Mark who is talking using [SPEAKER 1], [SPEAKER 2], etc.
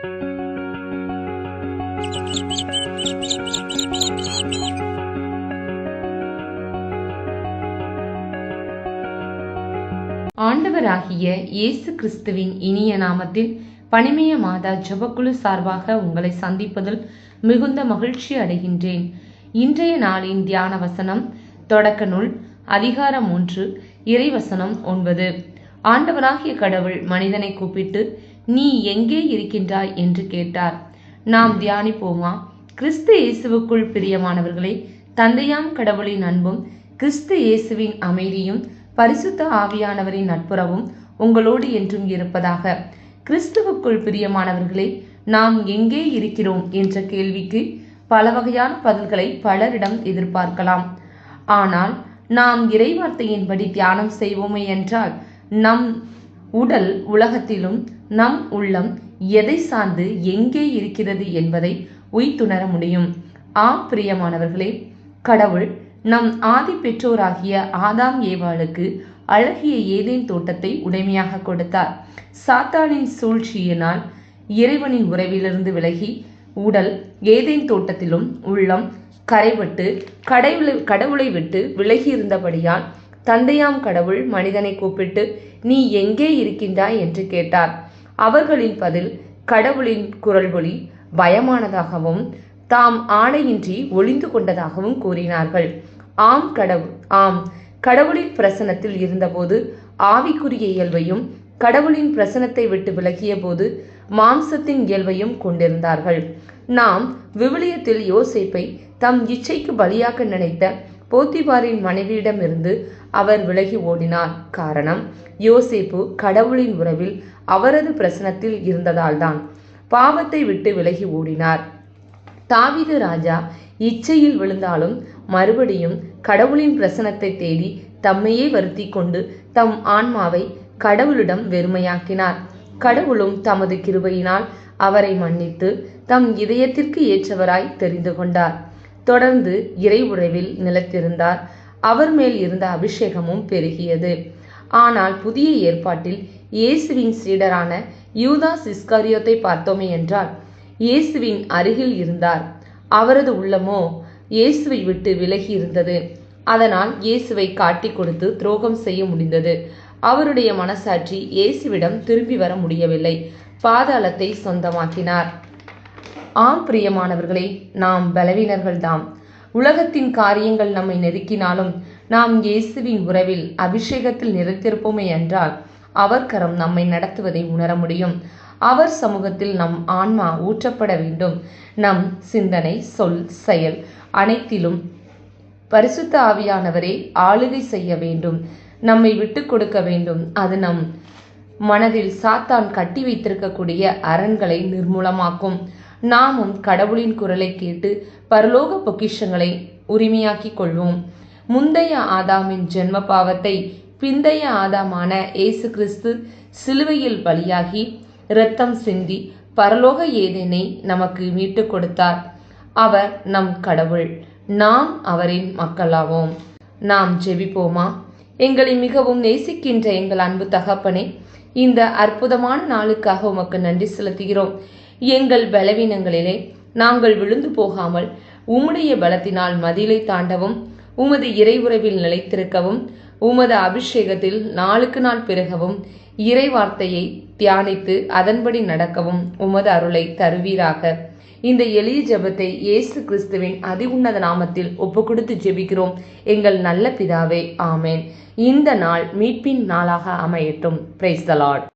[SPEAKER 1] ஆண்டவராகிய இயேசு கிறிஸ்துவின் இனிய நாமத்தில் பனிமய மாதா ஜபக்குழு சார்பாக உங்களை சந்திப்பதில் மிகுந்த மகிழ்ச்சி அடைகின்றேன். இன்றைய நாளின் தியான வசனம் தொடக்க நூல் அதிகாரம் ஒன்று இறைவசனம் ஒன்பது. ஆண்டவராகிய கடவுள் மனிதனை கூப்பிட்டு நீ எங்கே இருக்கின்றாய் என்று கேட்டார். நாம் தியானிப்போமா? கிறிஸ்து இயேசுவுக்குள் பிரியமானவர்களே தந்தையாம் கடவுளின் அன்பும் கிறிஸ்து இயேசுவின் அமைதியும் பரிசுத்த ஆவியானவரின் நட்புறவும் உங்களோடு என்றும் இருப்பதாக. கிறிஸ்துவுக்குள் பிரியமானவர்களே நாம் எங்கே இருக்கிறோம் என்ற கேள்விக்கு பல வகையான பதில்களை பலரிடம் எதிர்பார்க்கலாம். ஆனால் நாம் இறைவார்த்தையின்படி தியானம் செய்வோமே என்றால் நம் உடல் உலகத்திலும் நம் உள்ளம் எதை சார்ந்து எங்கே இருக்கிறது என்பதை உய்த்துணர முடியும். ஆ பிரியமானவர்களே கடவுள் நம் ஆதி பெற்றோராகிய ஆதாம் ஏவாளுக்கு அழகிய ஏதேன் தோட்டத்தை உடைமையாக கொடுத்தார். சாத்தானின் சூழ்ச்சியினால் இறைவனின் உறவிலிருந்து விலகி உடல் ஏதேன் தோட்டத்திலும் உள்ளம் கரைபட்டு கடவுளை கடவுளை விட்டு விலகி இருந்தபடியால் தந்தையாம் கடவுள் மனிதனை கூப்பிட்டு நீ எங்கே இருக்கின்றாய்? என்று கேட்டார். அவர்களின் பதில் கடவுளின் குரல் ஒளி பயமானதாகவும் தாம் ஆணையின்றி ஒளிந்து கொண்டதாகவும் கூறினார்கள். ஆம் கடவுள் ஆம். கடவுளின் பிரசனத்தில் இருந்தபோது ஆவிக்குரிய இயல்பையும் கடவுளின் பிரசனத்தை விட்டு விலகிய போது மாம்சத்தின் இயல்பையும் கொண்டிருந்தார்கள். நாம் விவிலியத்தில் யோசிப்பை தம் இச்சைக்கு பலியாக நினைத்த போத்திபாரின் மனைவியிடமிருந்து அவர் விலகி ஓடினார். காரணம் யோசேப்பு கடவுளின் உறவில் அவரது பிரசனத்தில் இருந்ததால்தான். பாவத்தை விட்டு விலகி ஓடினார். தாவிது ராஜா இச்சையில் விழுந்தாலும் மறுபடியும் கடவுளின் பிரசனத்தை தேடி தம்மையே வருத்தி கொண்டு தம் ஆன்மாவை கடவுளிடம் வெறுமையாக்கினார். கடவுளும் தமது கிருபையினால் அவரை மன்னித்து தம் இதயத்திற்கு ஏற்றவராய் தெரிந்து கொண்டார். தொடர்ந்து இறை உறவில் நிலத்திருந்தார். அவர் மேல் இருந்த அபிஷேகமும் பெருகியது. ஆனால் புதிய ஏற்பாட்டில் இயேசுவின் சீடரான யூதா சிஸ்காரியோத்தை பார்த்தோமே என்றால் இயேசுவின் அருகில் இருந்தார். அவரது உள்ளமோ இயேசுவை விட்டு விலகி இருந்தது. அதனால் இயேசுவை காட்டி கொடுத்து துரோகம் செய்ய முடிந்தது. அவருடைய மனசாட்சி இயேசுவிடம் திரும்பி வர முடியவில்லை. பாதாளத்தை சொந்தமாக்கினார். ஆம் பிரியமானவர்களே நாம் பலவீனர்கள்தாம். உலகத்தின் காரியங்கள் நம்மை நெருக்கினாலும் நாம் இயேசுவின் உறவில் அபிஷேகத்தில் நிறைத்திருப்போமே என்றால் அவர் கரம் நம்மை நடத்துவதை உணர முடியும். அவர் சமூகத்தில் நம் ஆன்மா ஊற்றப்பட வேண்டும். நம் சிந்தனை சொல் செயல் அனைத்திலும் பரிசுத்த ஆவியானவரே ஆளுகை செய்ய வேண்டும். நம்மை விட்டு கொடுக்க வேண்டும். அது நம் மனதில் சாத்தான் கட்டி வைத்திருக்கக்கூடிய அரண்களை நிர்மூலமாக்கும். நாமும் கடவுளின் குரலை கேட்டு பரலோக பொக்கிஷங்களை உரிமையாக்கிக் கொள்வோம். முந்தைய ஆதாமின் ஜென்ம பாவத்தை பிந்தைய ஆதாமான இயேசு கிறிஸ்து சிலுவையில் பலியாகி இரத்தம் சிந்தி பரலோக ஏதேனை நமக்கு மீட்டு கொடுத்தார். அவர் நம் கடவுள். நாம் அவரின் மக்களாவோம். நாம் ஜெபிப்போமா? எங்களை மிகவும் நேசிக்கின்ற எங்கள் அன்பு தகப்பனே இந்த அற்புதமான நாளுக்காக உமக்கு நன்றி செலுத்துகிறோம். எங்கள் பலவீனங்களிலே நாங்கள் விழுந்து போகாமல் உம்முடைய பலத்தினால் மதிலை தாண்டவும் உமது இறைவுறவில் நிலைத்திருக்கவும் உமது அபிஷேகத்தில் நாளுக்கு நாள் பெருகவும் இறை வார்த்தையை தியானித்து அதன்படி நடக்கவும் உமது அருளை தருவீராக. இந்த எளிய ஜெபத்தை இயேசு கிறிஸ்துவின் அதி உன்னத நாமத்தில் ஒப்பு கொடுத்து ஜெபிக்கிறோம். எங்கள் நல்ல பிதாவே ஆமேன். இந்த நாள் மீட்பின் நாளாக அமையட்டும். Praise the Lord